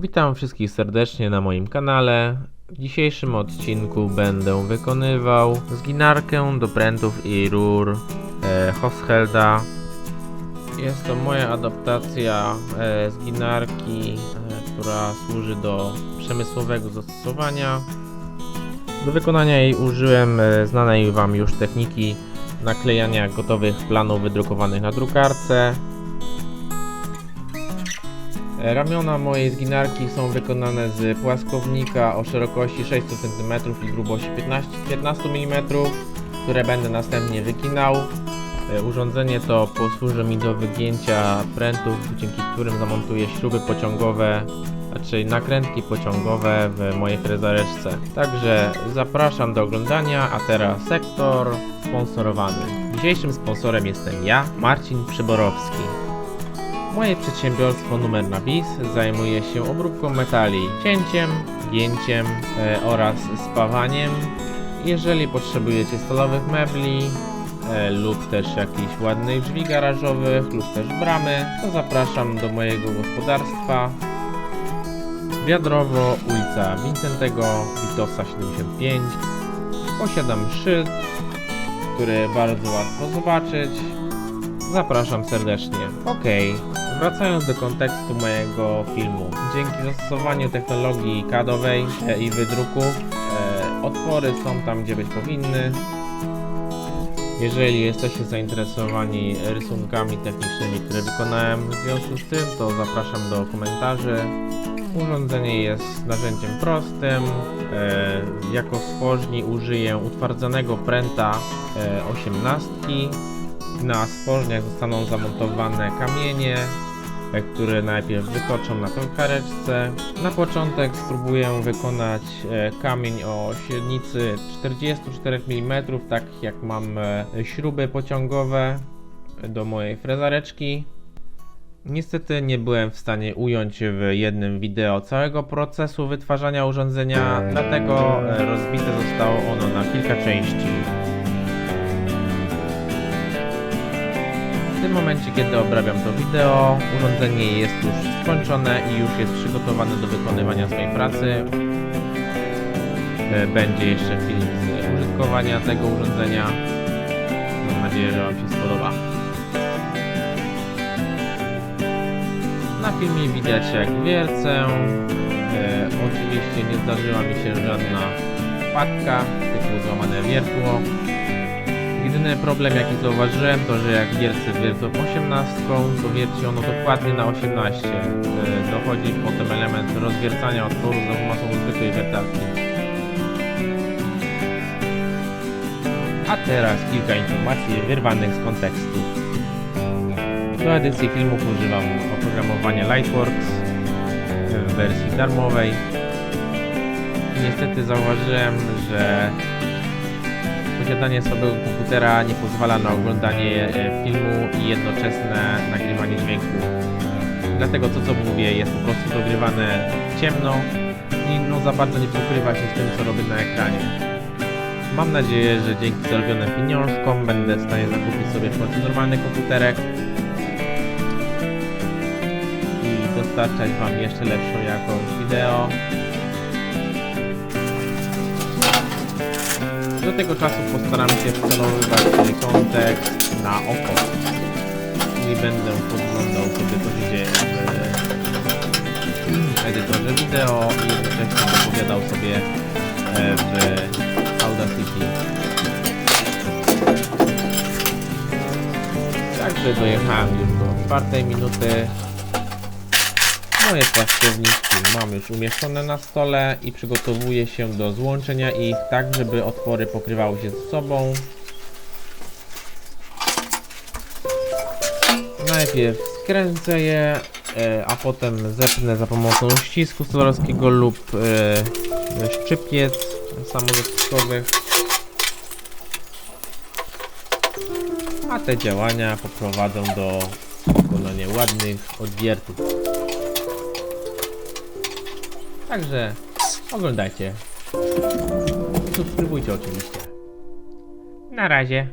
Witam wszystkich serdecznie na moim kanale. W dzisiejszym odcinku będę wykonywał zginarkę do prętów i rur e, Hoshelda. Jest to moja adaptacja e, zginarki, e, która służy do przemysłowego zastosowania. Do wykonania jej użyłem e, znanej Wam już techniki naklejania gotowych planów wydrukowanych na drukarce. Ramiona mojej zginarki są wykonane z płaskownika o szerokości 600 cm i grubości 15, 15 mm, które będę następnie wykinał. E, Urządzenie to posłuży mi do wygięcia prętów, dzięki którym zamontuję śruby pociągowe, raczej nakrętki pociągowe w mojej frezareczce. Także zapraszam do oglądania, a teraz sektor sponsorowany. Dzisiejszym sponsorem jestem ja, Marcin Przyborowski. Moje przedsiębiorstwo numer na BIS zajmuje się obróbką metali, cięciem, gięciem e, oraz spawaniem. Jeżeli potrzebujecie stalowych mebli e, lub też jakichś ładnych drzwi garażowych lub też bramy, to zapraszam do mojego gospodarstwa. Wiadrowo, ulica Wincentego, Witosa 75. Posiadam szyld, który bardzo łatwo zobaczyć. Zapraszam serdecznie. Okej, wracając do kontekstu mojego filmu. Dzięki zastosowaniu technologii CAD-owej e, i wydruków, e, otwory są tam, gdzie być powinny. Jeżeli jesteście zainteresowani rysunkami technicznymi, które wykonałem w związku z tym, to zapraszam do komentarzy. Urządzenie jest narzędziem prostym. E, jako stworzni użyję utwardzonego pręta e, 18. Na stworzniach zostaną zamontowane kamienie, które najpierw wytoczą na tokareczce. Na początek spróbuję wykonać e, kamień o średnicy 44 mm, tak jak mam e, śruby pociągowe do mojej frezareczki. Niestety nie byłem w stanie ująć w jednym wideo całego procesu wytwarzania urządzenia, dlatego e, rozbite zostało ono na kilka części. Tym momencie, kiedy obrabiam to wideo, urządzenie jest już skończone i już jest przygotowane do wykonywania swojej pracy. E, Będzie jeszcze film z użytkowania tego urządzenia. Mam nadzieję, że Wam się spodoba. Na filmie widać jak wiercę. E, oczywiście nie zdarzyła mi się żadna wpadka typu złamane wiertło. Problem jaki zauważyłem to, że jak wiercę wiercą 18, to wierci ono dokładnie na 18. E, dochodzi potem element rozwiercania otworu za pomocą zwykłej wiertarki. A teraz kilka informacji wyrwanych z kontekstu. Do edycji filmów używam oprogramowania Lightworks w wersji darmowej. Niestety zauważyłem, że posiadanie słabego komputera nie pozwala na oglądanie e, filmu i jednoczesne nagrywanie dźwięku. Dlatego to co mówię jest po prostu dogrywane ciemno i no za bardzo nie pokrywa się z tym co robię na ekranie. Mam nadzieję, że dzięki zarobionym pieniążkom będę w stanie zakupić sobie w końcu normalny komputerek i dostarczać Wam jeszcze lepszą jakość wideo. Do tego czasu postaram się wcelowywać kontekst na oko. Czyli będę podglądał sobie co się dzieje w edytorze wideo i jednocześnie opowiadał sobie e, w Audacity. Także dojechałem już do czwartej minuty. Moje płaskowniki mam już umieszczone na stole i przygotowuję się do złączenia ich tak, żeby otwory pokrywały się ze sobą. Najpierw skręcę je, e, a potem zepnę za pomocą ścisku stolarskiego lub e, szczypiec samozapiskowych. A te działania poprowadzą do wykonania ładnych odwiertów. Także oglądajcie. Subskrybujcie oczywiście. Na razie.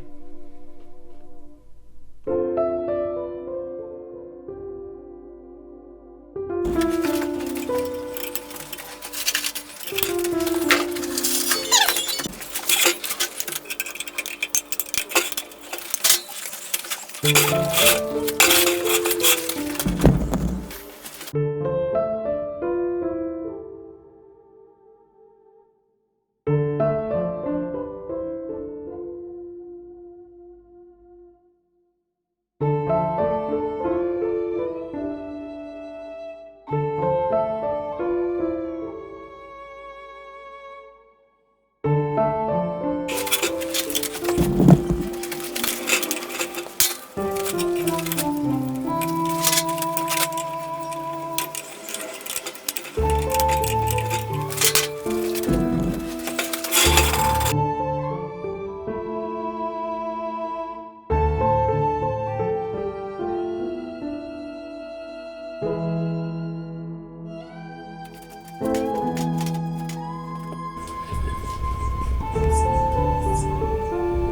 Thank you.